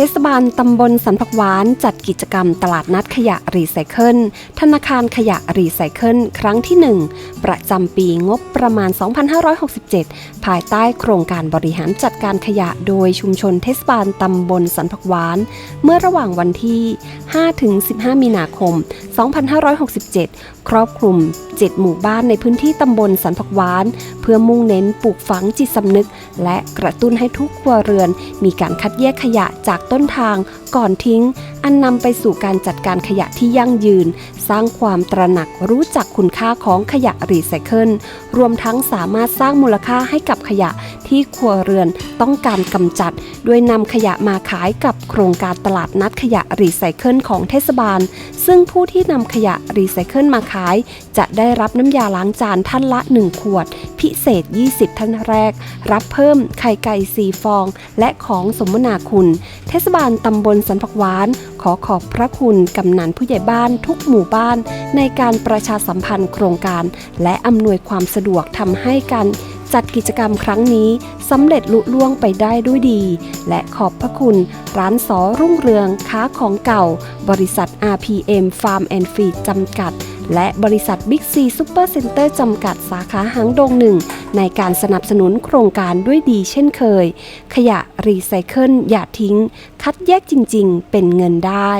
เทศบาลตำบลสันผักหวานจัดกิจกรรมตลาดนัดขยะรีไซเคิล ธนาคารขยะรีไซเคิล ครั้งที่ 1 ประจำปีงบประมาณ 2567 ภายใต้โครงการบริหารจัดการขยะโดยชุมชนเทศบาลตำบลสันผักหวาน เมื่อระหว่างวันที่ 5-15 มีนาคม 2567 ครอบคลุม 7 หมู่บ้านในพื้นที่ตำบลสันผักหวาน เพื่อมุ่งเน้นปลูกฝังจิตสำนึก และกระตุ้นให้ทุกครัวเรือน มีการคัดแยกขยะจากต้นทางก่อนทิ้งอันนำไปสู่การจัดการขยะที่ยั่งยืน สร้างความตระหนักรู้จักคุณค่าของขยะรีไซเคิลรวมทั้งสามารถสร้างมูลค่าให้กับขยะที่ครัวเรือนต้องการกำจัด ด้วยนำขยะมาขายกับโครงการตลาดนัดขยะรีไซเคิลของเทศบาล ซึ่งผู้ที่นำขยะรีไซเคิลมาขาย จะได้รับน้ำยาล้างจานท่านละ 1 ขวด พิเศษ 20 ท่านแรก รับเพิ่มไข่ไก่4ฟอง และของสมนาคุณ เทศบาลตำบลสันผักหวาน ขอขอบพระคุณกำนันผู้ใหญ่บ้านทุกหมู่บ้าน ในการประชาสัมพันธ์โครงการ และอำนวยความสะดวกทำให้การจัดกิจกรรมครั้งนี้สำเร็จลุล่วงไปได้ด้วยดี และขอบพระคุณ ร้านสอรุ่งเรืองค้าของเก่า บริษัท RPM Farm and Feed จำกัด และบริษัทบิ๊กซีซูเปอร์เซ็นเตอร์จำกัดสาขาหางดงหนึ่ง ในการสนับสนุนโครงการด้วยดีเช่นเคย ขยะรีไซเคิลอย่าทิ้ง คัดแยกจริง ๆ เป็นเงินได้